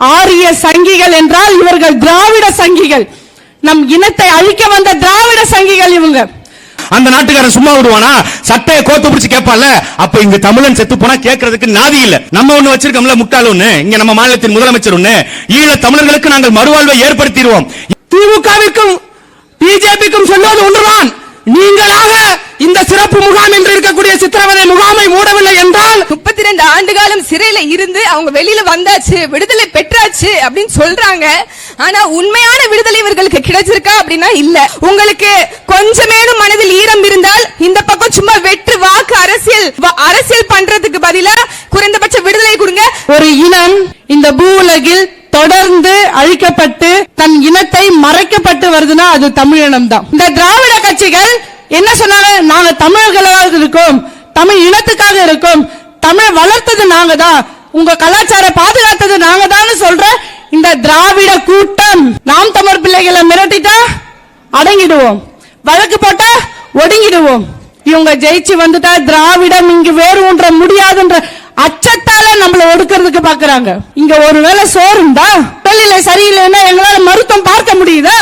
ஆரிய சங்கிகள் என்றால் இவர்கள் திராவிட சங்கிகள். நம் இனத்தை அழிக்க வந்த திராவிட சங்கிகள் இவங்க. அந்த நாட்டுக்காரன் சும்மா விடுவானா? சட்டையை கோத்து பிடிச்சு கேட்பான்ல? அப்ப இங்க தமிழன் செத்து போனா கேட்கறதுக்கு நாதி இல்ல. நம்ம ஒண்ணு வச்சிருக்கோம்ல முட்டாள் ஒண்ணு இங்க நம்ம மாநிலத்தின் முதலமைச்சர் ஒண்ணு ஈழ தமிழர்களுக்கு நாங்கள் மறுவாழ்வை ஏற்படுத்திடுவோம். திமுகவிற்கும் பிஜேபிக்கும் சொல்வது ஒன்றுதான். நீங்களாக இந்த சிறப்பு முகாம் என்று இருக்கக்கூடிய சித்திரவதை முகாமை மூடவில்லை என்றால் காலம் சிறையில இருந்து அவங்க வெளியில வந்தாச்சு விடுதலை பெற்றாச்சு அப்படின்னு சொல்றாங்க. ஆனா உண்மையான விடுதலை இவர்களுக்கு கிடைச்சிருக்கா அப்படின்னா இல்ல. உங்களுக்கு கொஞ்சமேனும் மனதில் ஈரம் இருந்தால் இந்த பக்கம் சும்மா வெற்று வாக்கு அரசியல் அரசியல் பண்றதுக்கு பதிலா குறைந்தபட்ச விடுதலை கொடுங்க. ஒரு இனம் இந்த பூவுலகில் தொடர்ந்து அழிக்கப்பட்டு தன் இனத்தை மறைக்கப்பட்டு வருதுன்னா அது தமிழினம் தான் இந்த திராவிட கட்சிகள் என்ன சொன்னாங்க? நாங்க தமிழர்களாக இருக்கோம் தமிழ் இனத்துக்காக இருக்கோம் தமிழ் வளர்த்தது நாங்க தான் உங்க கலாச்சார பாதுகாத்தது நாங்க தான் சொல்ற இந்த திராவிட கூட்டம். நாம் தமிழ் பிள்ளைகளை மிரட்டிட்டா? அடங்கிடுவோம். வழக்கு போட்டா ஒடுங்கிடுவோம். இவங்க ஜெயிச்சு வந்துட்டா திராவிடம் இங்கு வேறு ஒன்ற முடியாதுன்ற அச்சத்தால நம்மள ஒடுக்கிறதுக்கு பாக்குறாங்க. இங்க ஒருவேளை சோறுண்டா தொழில சரியில்லைன்னா எங்களால மருத்துவம் பார்க்க முடியுதா?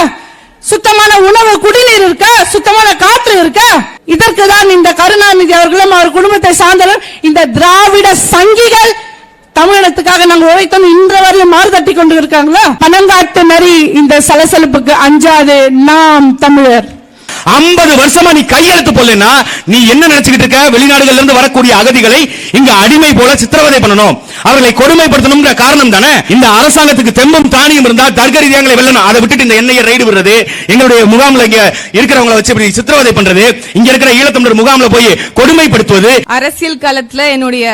சுத்தமான உணவு குடிநீர் இருக்கா சுத்தமான காற்று இருக்கா இதற்கு தான் இந்த கருணாநிதி அவர்களும் அவர் குடும்பத்தை சார்ந்தவர் இந்த திராவிட சங்கிகள் தமிழகத்துக்காக நாங்கள் உழைத்தோம். இன்று வரையும் மாறு தட்டி கொண்டு இருக்காங்களா பனங்காட்டு நரி இந்த சலசலப்புக்கு அஞ்சாது நாம் தமிழர். ஐம்பது வருஷமா நீ கையெழுத்து போடலன்னா நீ என்ன நினைச்சுக்கிட்டு இருக்க? வெளிநாடுகள்ல இருந்து வரக்கூடிய அகதிகளை இங்க அடிமை போல சித்திரவதை பண்ணணும். அவர்களை கொடுமைப்படுத்தணும்ன்ற காரணம் தானே? இந்த அரசாங்கத்துக்கு தெம்பும் தானியம் இருந்தா தர்க்க ரீதியாங்களை வெல்லணும். அதை விட்டுட்டு இந்த எண்ணெயை ரைடு விடுறது எங்களுடைய முகாம்ல இங்க இருக்கிறவங்களை வச்சு இப்படி சித்திரவதை பண்றது இங்க இருக்கிற ஈழத்தமிழர் முகாம்ல போய் கொடுமைப்படுத்துவது. அரசியல் காலத்துல என்னுடைய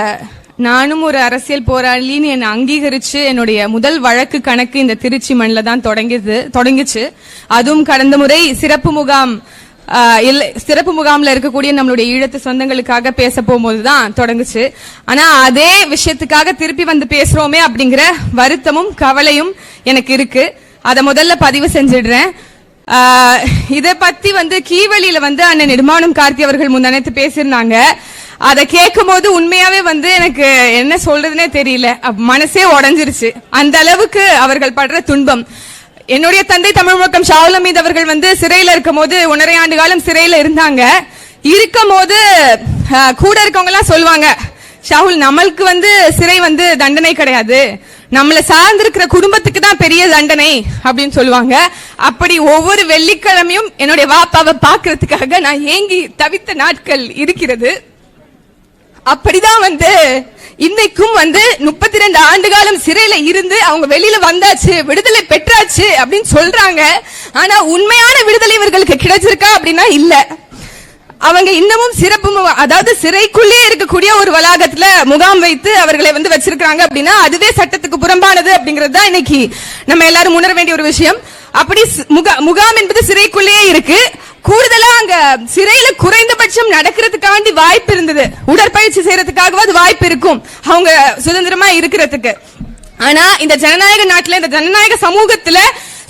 நானும் ஒரு அரசியல் போராளின்னு என்னை அங்கீகரிச்சு என்னுடைய முதல் வழக்கு கணக்கு இந்த திருச்சி மண்ணில் தான் தொடங்கிது தொடங்குச்சு. அதுவும் கடந்த முறை சிறப்பு முகாம் இல்லை சிறப்பு முகாம்ல இருக்கக்கூடிய நம்மளுடைய ஈழத்து சொந்தங்களுக்காக பேச போகும்போது தான் தொடங்குச்சு. ஆனா அதே விஷயத்துக்காக திருப்பி வந்து பேசுறோமே அப்படிங்கிற வருத்தமும் கவலையும் எனக்கு இருக்கு. அதை முதல்ல பதிவு செஞ்சிடுறேன். இதை பத்தி வந்து கீவழியில வந்து அண்ணன் நிர்மாணம் கார்த்தி அவர்கள் முன்னணைத்து பேசியிருந்தாங்க. அதை கேட்கும் போது உண்மையாவே வந்து எனக்கு என்ன சொல்றதுனே தெரியல. மனசே உடஞ்சிருச்சு. அந்த அளவுக்கு அவர்கள் படுற துன்பம். என்னுடைய தந்தை தமிழ் முழக்கம் ஷாவுல் அவர்கள் வந்து சிறையில இருக்கும் போது ஒன்றரை ஆண்டு காலம் சிறையில இருந்தாங்க. இருக்கும் போது கூட இருக்கவங்க எல்லாம் சொல்லுவாங்க ஷாகுல் நம்மளுக்கு வந்து சிறை வந்து தண்டனை கிடையாது. நம்மள சார்ந்திருக்கிற குடும்பத்துக்கு தான் பெரிய தண்டனை அப்படின்னு சொல்லுவாங்க. அப்படி ஒவ்வொரு வெள்ளிக்கிழமையும் என்னுடைய வாப்பாவை பாக்குறதுக்காக நான் ஏங்கி தவித்த நாட்கள் இருக்கிறது. அப்படிதான் வந்து இன்னைக்கும் வந்து முப்பத்தி ரெண்டு ஆண்டு காலம் சிறையில இருந்து அவங்க வெளியில வந்தாச்சு விடுதலை பெற்றாச்சு அப்படின்னு சொல்றாங்க. ஆனா உண்மையான விடுதலை இவர்களுக்கு கிடைச்சிருக்கா அப்படின்னா இல்ல. அவங்க இன்னமும் சிறப்பு அதாவது சிறைக்குள்ளே இருக்கக்கூடிய ஒரு வளாகத்துல முகாம் வைத்து அவர்களை வந்து வச்சிருக்காங்க அப்படின்னா அதுவே சட்டத்துக்கு புறம்பானது அப்படிங்கிறது தான் இன்னைக்கு நம்ம எல்லாரும் உணர வேண்டிய ஒரு விஷயம். அப்படி முகா- முகாம் என்பது சிறைக்குள்ளேயே இருக்கு. கூடுதலா அங்க சிறையில குறைந்தபட்சம் நடக்கிறதுக்காண்டி வாய்ப்பு இருந்தது. உடற்பயிற்சி செய்யறதுக்காகவாது வாய்ப்பு இருக்கும். அவங்க சுதந்திரமா இருக்கிறதுக்கு. ஆனா இந்த ஜனநாயக நாட்டுல இந்த ஜனநாயக சமூகத்துல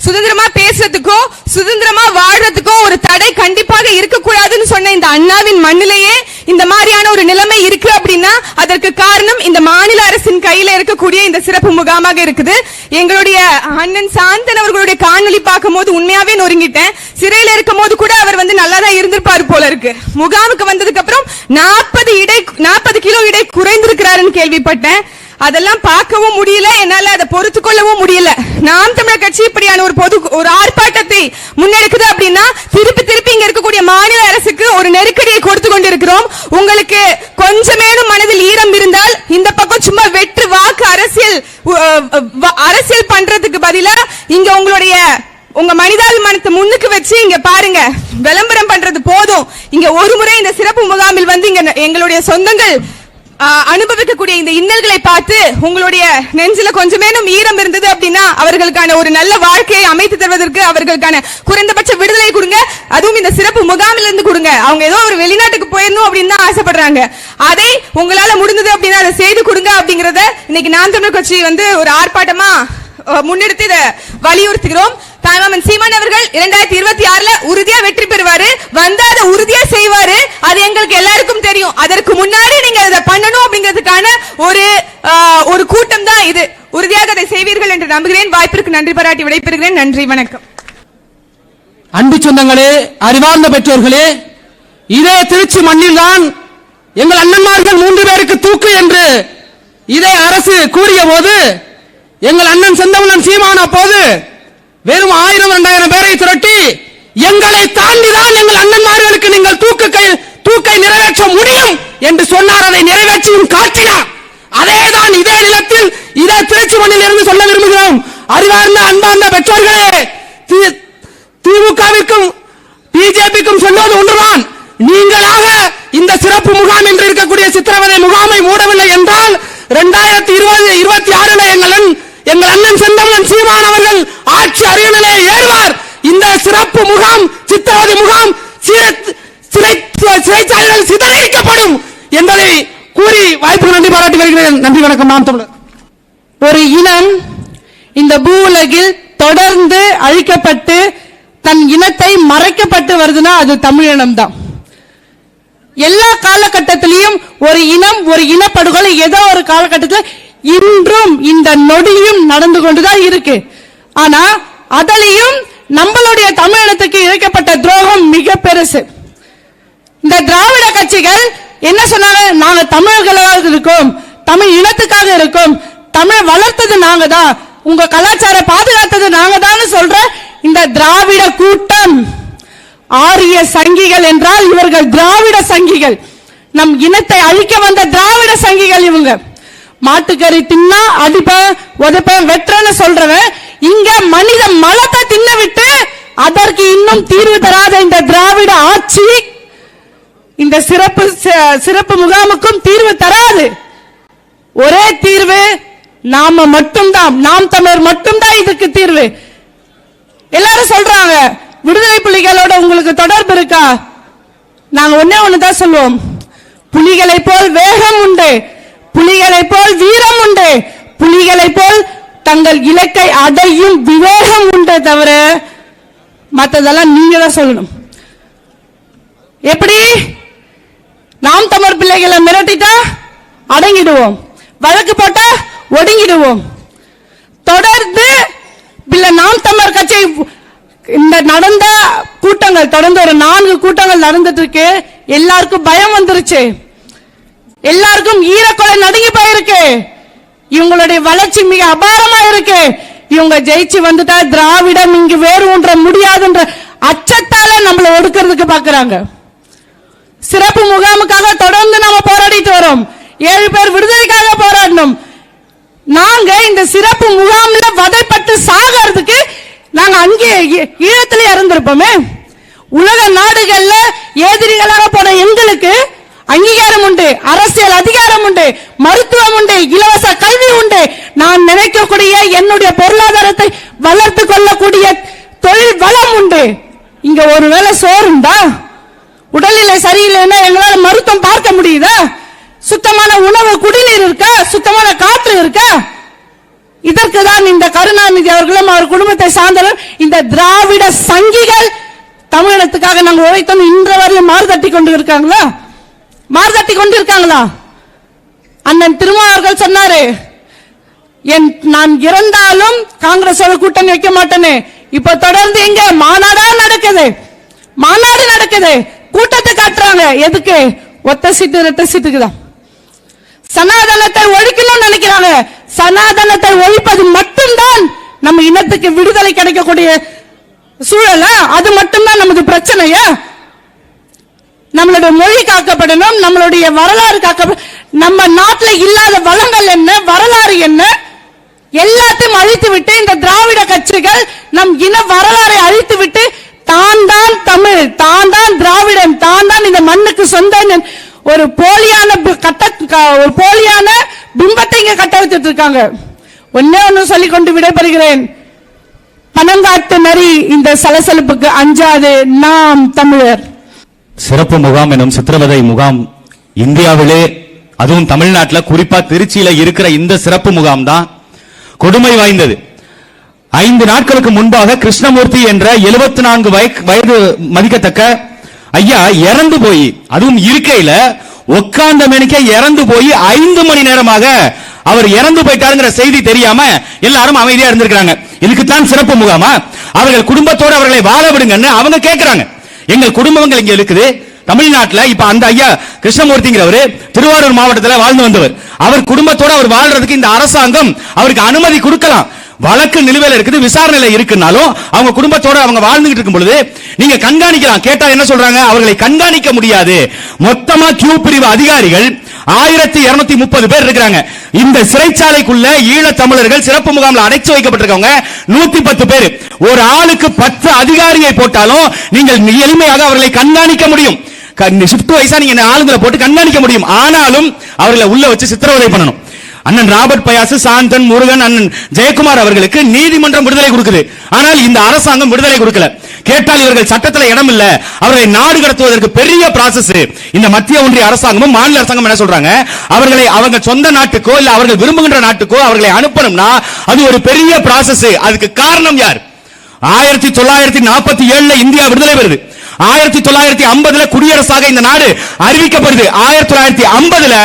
சுதந்திரமா பேசுறதுக்கோ சுதந்திரமா வாழ்றதுக்கோ ஒரு தடை கண்டிப்பாக இருக்கக்கூடாதுன்னு சொன்ன இந்த அண்ணாவின் மண்ணிலேயே இந்த மாதிரியான ஒரு நிலைமை இருக்கு அப்படின்னா அதற்கு காரணம் இந்த மாநில அரசின் கையில இருக்கக்கூடிய இந்த சிறப்பு முகாமாக இருக்குது. எங்களுடைய அண்ணன் சாந்தன் அவர்களுடைய காணொளி பார்க்கும் போது உண்மையாவே நொறுங்கிட்டேன். சிறையில இருக்கும் போது கூட அவர் வந்து நல்லா தான் இருந்திருப்பாரு போல இருக்கு. முகாமுக்கு வந்ததுக்கு அப்புறம் நாற்பது இடை நாற்பது கிலோ இடை குறைந்திருக்கிறாருன்னு கேள்விப்பட்டேன். அதெல்லாம் பார்க்கவும் முடியல என்னால அதை பொறுத்து கொள்ளவும் முடியல. நாம் தமிழர் கட்சி இப்படியான ஒரு பொது ஒரு ஆர்ப்பாட்டத்தை முன்னெடுக்க அப்படின்னா திருப்பி திருப்பி இங்க இருக்கக்கூடிய மாநில அரசுக்கு ஒரு நெருக்கடியை இருக்கிறோம் உங்களுக்கு கொஞ்சமேனும் மனதில் ஈரம் இருந்தால் இந்த பக்கம் சும்மா வெற்று வாக்கு அரசியல் அரசியல் பண்றதுக்கு பதிலா இங்க உங்களுடைய உங்க மனிதாபிமானத்தை முன்னுக்கு வச்சு இங்க பாருங்க. விளம்பரம் பண்றது போதும். இங்க ஒரு முறை இந்த சிறப்பு முகாமில் வந்து இங்க எங்களுடைய சொந்தங்கள் அனுபவிக்கக்கூடிய இந்த இன்னல்களை பார்த்து உங்களுடைய நெஞ்சில கொஞ்சமேனும் ஈரம் இருந்தது அப்படின்னா அவர்களுக்கான ஒரு நல்ல வாழ்க்கையை அமைத்து தருவதற்கு அவர்களுக்கான குறைந்தபட்ச விடுதலை கொடுங்க. அதுவும் இந்த சிறப்பு முகாமில் இருந்து கொடுங்க. அவங்க ஏதோ ஒரு வெளிநாட்டுக்கு போயிடணும் அப்படின்னு தான் ஆசைப்படுறாங்க. அதை உங்களால முடிந்தது அப்படின்னா அதை செய்து கொடுங்க அப்படிங்கறத இன்னைக்கு நாம் தமிழ் கட்சி வந்து ஒரு ஆர்ப்பாட்டமா முன்னெடுத்து இதை வலியுறுத்துகிறோம். இரண்டாயிரத்தி இருபத்தி ஆறுல உறுதியா வெற்றி பெறுவாரு. வந்து அதை உறுதியா செய்வாரு. அது எங்களுக்கு எல்லாருக்கும் தெரியும். அதற்கு முன்னாடி நீங்க அதை பண்ணணும் அப்படிங்கிறதுக்கான ஒரு ஒரு கூட்டம் தான் இது. உறுதியாக அதை செய்வீர்கள் என்று நம்புகிறேன். வாய்ப்பிற்கு நன்றி பாராட்டி விடைபெறுகிறேன். நன்றி வணக்கம். அன்பு சொந்தங்களே அறிவார்ந்த பெற்றோர்களே இதே திருச்சி மண்ணில்தான் எங்கள் அண்ணன்மார்கள் மூன்று பேருக்கு தூக்கு என்று இதே அரசு கூறிய போது எங்கள் அண்ணன் செந்தமனன் சீமான போது வெறும் ஆயிரம் இரண்டாயிரம் பேரை திரட்டி எங்களை தாண்டிதான் எங்கள் அண்ணன்மார்களுக்கு நீங்கள் தூக்கு தூக்கை நிறைவேற்ற முடியும் என்று சொன்னார். அதை நிறைவேற்றியும் காட்டினார். அதேதான் இதே நிலத்தில் இதே திருச்சி மண்ணில் இருந்து சொல்ல விரும்புகிறோம். அறிவார்ந்த அன்பார்ந்த பெற்றோர்களே திமுகவிற்கும் பிஜேபிக்கும் சொல்வது ஒன்றுதான். நீங்களாக இந்த சிறப்பு முகாம் என்று இருக்கக்கூடிய சித்திரவதை முகாமை மூடவில்லை என்றால் இரண்டாயிரத்தி இருபது இருபத்தி ஆறுல எங்கள் அண்ணன் எங்கள் அண்ணன் செந்தமன் சீமான் அவர்கள் ஆட்சி அறிவிலே ஏறுவார் இந்த சிறப்பு முகாம் சித்திரவதை முகாம் சீர- சிறை சிறைச்சாலைகள் சிதறடிக்கப்படும் என்பதை கூறி வாய்ப்பு நன்றி பாராட்டி வருகிறேன் நன்றி வணக்கம் நாம் தமிழர் ஒரு இனம் இந்த பூவுலகில் தொடர்ந்து அழிக்கப்பட்டு தன் இனத்தை மறைக்கப்பட்டு வருதுன்னா அது தமிழினம் தான் எல்லா காலகட்டத்திலையும் ஒரு இனம் ஒரு இனப்படுகொலை ஏதோ ஒரு காலகட்டத்தில் இன்றும் இந்த நொடியும் நடந்து கொண்டுதான் இருக்கு. ஆனா அதிலையும் நம்மளுடைய தமிழினத்துக்கு இழைக்கப்பட்ட துரோகம் மிக பெருசு. இந்த திராவிட கட்சிகள் என்ன சொன்னாங்க? நாங்க தமிழர்களாக இருக்கோம் தமிழ் இனத்துக்காக இருக்கோம் தமிழ் வளர்த்தது நாங்க தான் உங்க கலாச்சார பாதுகாத்தது நாங்க தான் சொல்ற இந்த திராவிட கூட்டம். ஆரிய சங்கிகள் என்றால் இவர்கள் திராவிட சங்கிகள். நம் இனத்தை அழிக்க வந்த திராவிட சங்கிகள் இவங்க. மாட்டுக்கறி தின்னா அடிப்பேன் உதைப்பேன் வெட்டுறேன்னு சொல்றவன் இங்க மனித மலத்தை தின்ன விட்டு அதற்கு இன்னும் தீர்வு தராத இந்த திராவிட ஆட்சி இந்த சிறப்பு சிறப்பு முகாமுக்கும் தீர்வு தராது. ஒரே தீர்வு நாம மட்டும்தான் நாம் தமிழர் மட்டும்தான் இதுக்கு தீர்வு. எல்லாரும் சொல்றாங்க விடுதலை புலிகளோட உங்களுக்கு தொடர்பு இருக்கா? நாங்க ஒண்ணே ஒண்ணுதான் சொல்லுவோம். புலிகளை போல் வேகம் உண்டு. புலிகளை போல் வீரம் உண்டு. புலிகளை போல் தங்கள் இலக்கை அடையும் விவேகம் உண்டு தவிர மத்ததெல்லாம் நீங்க தான் சொல்லணும். எப்படி? நாம் தமிழ் பிள்ளைகளை மிரட்டிட்டா? அடங்கிடுவோம். வழக்கு போட்டா ஒடுங்கிடுவோம். தொடர்ந்து பிள்ளை நாம் தமிழர் கட்சி இந்த நடந்த கூட்டங்கள் தொடர்ந்து ஒரு நான்கு கூட்டங்கள் நடந்துட்டு இருக்கு எல்லாருக்கும் பயம் வந்துருச்சு. எல்லாருக்கும் ஈரக்கொலை நடுங்கி போயிருக்கு. இவங்களுடைய வளர்ச்சி மிக அபாரமா இருக்கு. இவங்க ஜெயிச்சு வந்துட்டா திராவிடம் இங்கு வேறு ஒன்ற முடியாதுன்ற அச்சத்தால நம்மள ஒடுக்கிறதுக்கு பாக்குறாங்க. சிறப்பு முகாமுக்காக தொடர்ந்து நாம போராடிட்டு வரோம். ஏழு பேர் விடுதலைக்காக போராடணும். நாங்க இந்த சிறப்பு முகாம்ல வதைப்பட்டு சாகிறதுக்கு நாங்க அங்கே ஈ- ஈழத்திலே இறந்திருப்போமே. உலக நாடுகள்ல எதிரிகளாக போன எங்களுக்கு அங்கீகாரம் உண்டு அரசியல் அதிகாரம் உண்டு மருத்துவம் உண்டு இலவச கல்வி உண்டு. நான் நினைக்கக்கூடிய என்னுடைய பொருளாதாரத்தை வளர்த்து கொள்ளக்கூடிய தொழில் வளம் உண்டு. இங்க ஒருவேளை சோறுண்டா உடல்நிலை சரியில்லைன்னா எங்களால மருத்துவம் பார்க்க முடியுதா? சுத்தமான உணவு குடிநீர் இருக்கா? சுத்தமான காற்று இருக்கா? இதற்கு தான் இந்த கருணாநிதி அவர்களும் அவர் குடும்பத்தை சார்ந்தவர் இந்த திராவிட சங்கிகள் தமிழகத்துக்காக நாங்கள் உழைத்தோம். இன்று வரையும் மாறுதட்டி கொண்டு இருக்காங்களா? மாறுதட்டி கொண்டு இருக்காங்களா? அண்ணன் திருமாவர்கள் சொன்னாரு என் நான் இறந்தாலும் காங்கிரஸோட கூட்டணி வைக்க மாட்டேனே. இப்ப தொடர்ந்து இங்க மாநாடா நடக்குது. மாநாடு நடக்குது. கூட்டத்தை காட்டுறாங்க. எதுக்கு? ஒத்த சீட்டு ரெட்ட சீட்டுக்கு தான். சனாதனத்தை ஒழிக்கணும்னு நினைக்கிறாங்க சனாதனத்தை ஒழிப்பது மட்டும்தான் நம்ம இனத்துக்கு விடுதலை கிடைக்கக்கூடிய சூழலா? அது மட்டும்தான் நமது பிரச்சனையா? நம்மளுடைய மொழி காக்கப்படணும் நம்மளுடைய வரலாறு காக்கப்படும் நம்ம நாட்டுல இல்லாத வளங்கள் என்ன வரலாறு என்ன? எல்லாத்தையும் அழித்து விட்டு இந்த திராவிட கட்சிகள் நம் இன வரலாறை அழித்து விட்டு தான் தான் தமிழ் தான் தான் திராவிடன் தான் தான் இந்த மண்ணுக்கு சொந்தம் ஒரு போலியான கட்ட ஒரு போலியான பிம்பத்தை இங்க கட்ட வச்சுட்டு இருக்காங்க. ஒன்னே ஒன்னு சொல்லி கொண்டு விடைபெறுகிறேன். பனங்காட்டு நரி இந்த சலசலப்புக்கு அஞ்சாது நாம் தமிழர். சிறப்பு முகாம் எனும் சித்திரவதை முகாம் இந்தியாவிலே அதுவும் தமிழ்நாட்டில் குறிப்பா திருச்சியில இருக்கிற இந்த சிறப்பு முகாம் தான் கொடுமை வாய்ந்தது. ஐந்து நாட்களுக்கு முன்பாக கிருஷ்ணமூர்த்தி என்ற 74 நான்கு வயது மதிக்கத்தக்க ஐயா இறந்து போய் அதுவும் இருக்கையில உட்கார்ந்த மணிக்க இறந்து போய் ஐந்து மணி நேரமாக அவர் இறந்து போயிட்டாருங்கிற செய்தி தெரியாம எல்லாரும் அமைதியா இருந்திருக்காங்க இதுக்குத்தான் சிறப்பு முகாமா? அவர்கள் குடும்பத்தோடு அவர்களை வாழ விடுங்கன்னு அவங்க கேட்கிறாங்க எங்கள் குடும்பங்கள் இங்க இருக்குது. தமிழ்நாட்டுல இப்ப அந்த ஐயா கிருஷ்ணமூர்த்திங்கிறவர் திருவாரூர் மாவட்டத்தில் வாழ்ந்து வந்தவர். அவர் குடும்பத்தோட அவர் வாழ்றதுக்கு இந்த அரசாங்கம் அவருக்கு அனுமதி கொடுக்கலாம். வழக்கு நிலுவையில் இருக்குது விசாரணையில இருக்குனாலும் அவங்க குடும்பத்தோட அவங்க வாழ்ந்துகிட்டு இருக்கும் பொழுது நீங்க கண்காணிக்கலாம். கேட்டா என்ன சொல்றாங்க? அவர்களை கண்காணிக்க முடியாது. மொத்தமா கியூ பிரிவு அதிகாரிகள் ஆயிரத்தி இருநூத்தி முப்பது பேர் இருக்கிறாங்க. இந்த சிறைச்சாலைக்குள்ள ஈழ தமிழர்கள் சிறப்பு முகாம்ல அடைச்சு வைக்கப்பட்டிருக்கவங்க நூத்தி பத்து பேர். ஒரு ஆளுக்கு பத்து அதிகாரியை போட்டாலும் நீங்கள் எளிமையாக அவர்களை கண்காணிக்க முடியும். ஷிப்ட் வைஸா நீங்க இந்த ஆளுங்களை போட்டு கண்காணிக்க முடியும். ஆனாலும் அவர்களை உள்ள வச்சு சித்திரவதை பண்ணணும். அண்ணன் ராபர்ட் பயாசு சாந்தன் முருகன் அண்ணன் ஜெயக்குமார் அவர்களுக்கு நீதிமன்றம் விடுதலை கொடுக்குது. ஆனால் இந்த அரசாங்கம் விடுதலை கொடுக்கல. கேட்டால் இவர்கள் சட்டத்தில் இடம் இல்ல. அவர்களை நாடு கடத்துவதற்கு பெரிய ப்ராசஸ் இந்த மத்திய ஒன்றிய அரசாங்கமும் மாநில அரசாங்கம் என்ன சொல்றாங்க? அவர்களை அவங்க சொந்த நாட்டுக்கோ இல்ல அவர்கள் விரும்புகின்ற நாட்டுக்கோ அவர்களை அனுப்பணும்னா அது ஒரு பெரிய ப்ராசஸ் அதுக்கு காரணம் யார்? ஆயிரத்தி தொள்ளாயிரத்தி நாற்பத்தி ஏழுல இந்தியா விடுதலை வருது ஆயிரத்தி தொள்ளாயிரத்தி ஐம்பதுல குடியரசாக இந்த நாடு அறிவிக்கப்படுது. ஆயிரத்தி தொள்ளாயிரத்தி ஐம்பதுல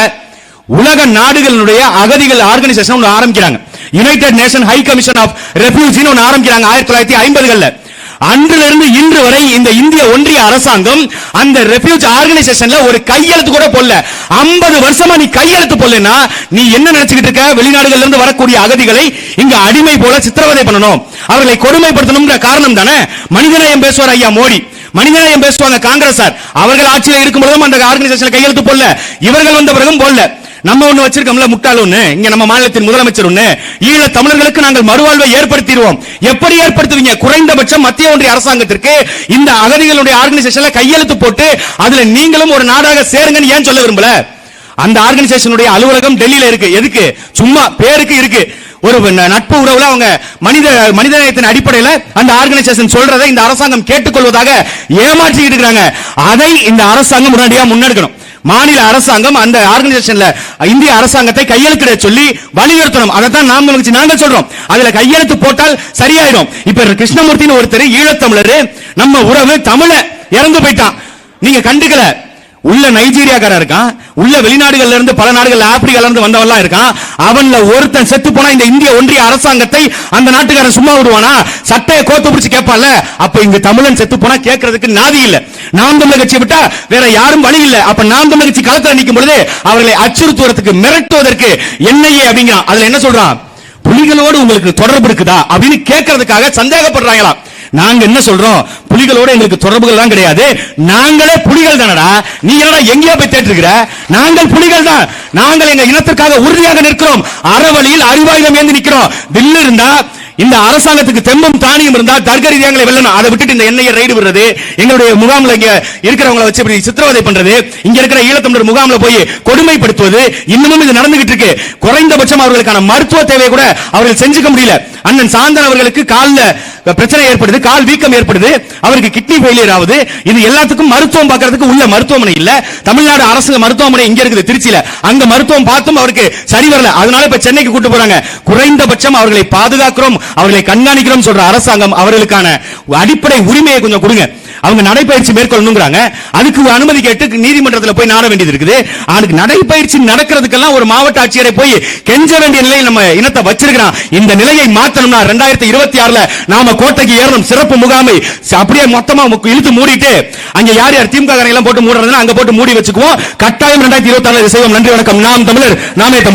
உலக நாடுகளினுடைய அகதிகள் ஆர்கனைசேஷன் ஒன்று ஆரம்பிக்கிறாங்க. United Nation High Commission of ரெஃப்யூஜின்னு ஒன்று ஆரம்பிக்கிறாங்க ஆயிரத்தி தொள்ளாயிரத்தி ஐம்பதுகளில். அன்றிலிருந்து இன்று வரை இந்த இந்திய ஒன்றிய அரசாங்கம் அந்த ரெஃப்யூஜ் ஆர்கனைசேஷன்ல ஒரு கையெழுத்து கூட போடல. 50 வருஷமா நீ கையெழுத்து போடலன்னா நீ என்ன நினைச்சுக்கிட்டு இருக்க? வெளிநாடுகள்ல இருந்து வரக்கூடிய அகதிகளை இங்க அடிமை போல சித்திரவதை பண்ணணும். அவர்களை கொடுமைப்படுத்தணும்ன்ற காரணம் தானே? மனிதநேயம் பேசுவார் ஐயா மோடி. மனிதநேயம் பேசுவாங்க காங்கிரசார் அவர்கள் ஆட்சியில் இருக்கும் பொழுதும் அந்த ஆர்கனைசேஷன் கையெழுத்து போடல. இவர்கள் வந்த பிறகும் போடல. நம்ம ஒண்ணு வச்சிருக்கோம்ல முட்டாள் ஒண்ணு. இங்க நம்ம மாநிலத்தின் முதலமைச்சர் ஒண்ணு. ஈழ தமிழர்களுக்கு நாங்கள் மறுவாழ்வை ஏற்படுத்திடுவோம். எப்படி ஏற்படுத்துவீங்க? குறைந்தபட்சம் மத்திய ஒன்றிய அரசாங்கத்திற்கு இந்த அகதிகளுடைய ஆர்கனைசேஷன்ல கையெழுத்து போட்டு அதுல நீங்களும் ஒரு நாடாக சேருங்கன்னு ஏன் சொல்ல விரும்பல? அந்த ஆர்கனைசேஷனுடைய அலுவலகம் டெல்லியில இருக்கு. எதுக்கு? சும்மா பேருக்கு இருக்கு. ஒரு ந- நட்பு உறவுல அவங்க மனித மனிதநேயத்தின் அடிப்படையில் அந்த ஆர்கனைசேஷன் சொல்றதை இந்த அரசாங்கம் கேட்டுக்கொள்வதாக ஏமாற்றிக்கிட்டு இருக்கிறாங்க. அதை இந்த அரசாங்கம் உடனடியாக முன்னெடுக்கணும். மாநில அரசாங்கம் அந்த ஆர்கனைசேஷன்ல இந்திய அரசாங்கத்தை கையெழுத்திட சொல்லி வலியுறுத்தணும். அதை தான் நாம் வச்சு நாங்கள் சொல்றோம். அதுல கையெழுத்து போட்டால் சரியாயிடும். இப்ப கிருஷ்ணமூர்த்தின்னு ஒருத்தர் ஈழத்தமிழர் நம்ம உறவு தமிழ இறந்து போயிட்டான். நீங்க கண்டுக்கல. உள்ள நைஜீரியாக்காரன் இருக்கான். உள்ள வெளிநாடுகள்ல இருந்து பல நாடுகள் ஆப்பிரிக்கால இருந்து வந்தவெல்லாம் இருக்கான். அவன்ல ஒருத்தன் செத்து போனா இந்த இந்திய ஒன்றிய அரசாங்கத்தை அந்த நாட்டுக்காரன் சும்மா விடுவானா? சட்டையை கோத்து பிடிச்சு கேட்பான்ல. அப்ப இங்க தமிழன் செத்து போனா கேட்கறதுக்கு நாதி இல்ல. நாம் தமிழர் கட்சி விட்டா வேற யாரும் வழி இல்ல. அப்ப நாம் தமிழர் கட்சி களத்துல நிற்கும் பொழுது அவர்களை அச்சுறுத்துவதற்கு மிரட்டுவதற்கு என்னையே அப்படிங்கிறான். அதுல என்ன சொல்றான்? புலிகளோடு உங்களுக்கு தொடர்பு இருக்குதா? அப்படின்னு கேட்கறதுக்காக சந்தேகப்படுறாங்களாம். நாங்க என்ன சொல்றோம்? புலிகளோட எங்களுக்கு தொடர்புகள் தான் கிடையாது. நாங்களே புலிகள் தானடா. நீ என்னடா எங்கேயோ போய் தேட்டிருக்கிற நாங்கள் புலிகள் தான். நாங்கள் எங்க இனத்திற்காக உறுதியாக நிற்கிறோம். அறவழியில் அறிவாயுதம் ஏந்தி நிற்கிறோம். வில்லு இருந்தா இந்த அரசாங்கத்துக்கு தெம்பும் தானியம் இருந்தா தர்க்க ரீதியாங்களை வெல்லணும். அதை விட்டுட்டு இந்த எண்ணெயை ரைடு விடுறது எங்களுடைய முகாம்ல இங்க இருக்கிறவங்களை வச்சு இப்படி சித்திரவதை பண்றது இங்க இருக்கிற ஈழத்தமிழர் முகாம்ல போய் கொடுமைப்படுத்துவது இன்னமும் இது நடந்துகிட்டு இருக்கு. குறைந்தபட்சம் அவர்களுக்கான மருத்துவ தேவை கூட அவர்கள் செஞ்சுக்க முடியல. அண்ணன் சாந்தன் அவர்களுக்கு காலில் பிரச்சனை ஏற்படுது கால் வீக்கம் ஏற்படுது அவருக்கு கிட்னி ஃபெயிலியர் ஆகுது. இது எல்லாத்துக்கும் மருத்துவம் பார்க்கறதுக்கு உள்ள மருத்துவமனை இல்ல. தமிழ்நாடு அரசு மருத்துவமனை இங்க இருக்குது திருச்சியில. அங்க மருத்துவம் பார்த்தும் அவருக்கு சரி வரல. அதனால இப்ப சென்னைக்கு கூட்டு போறாங்க. குறைந்தபட்சம் அவர்களை பாதுகாக்கிறோம். அவர்களை கண்காணிக்கிறோம் சொல்ற அரசாங்கம் அவர்களுக்கான அடிப்படை உரிமையை கொஞ்சம் கொடுங்க. அவங்க நடைபயிற்சி மேற்கொள்ளணுங்கிறாங்க. அதுக்கு அனுமதி கேட்டு நீதிமன்றத்தில் போய் நாட வேண்டியது இருக்குது. அதுக்கு நடைபயிற்சி நடக்கிறதுக்கெல்லாம் ஒரு மாவட்ட ஆட்சியரை போய் கெஞ்ச வேண்டிய நிலையில் நம்ம இனத்தை வச்சிருக்கிறோம் இந்த நிலையை மாத்தணும்னா ரெண்டாயிரத்தி இருபத்தி ஆறுல நாம கோட்டைக்கு ஏறணும். சிறப்பு முகாமை அப்படியே மொத்தமா இழுத்து மூடிட்டு அங்க யார் யார் திமுக காரங்க எல்லாம் போட்டு மூடுறதுன்னா அங்க போட்டு மூடி வச்சுக்குவோம். கட்டாயம் ரெண்டாயிரத்தி இருபத்தி ஆறுல செய்வோம். நன்றி வணக்கம். நாம் தமிழர் நாமே தமிழர்.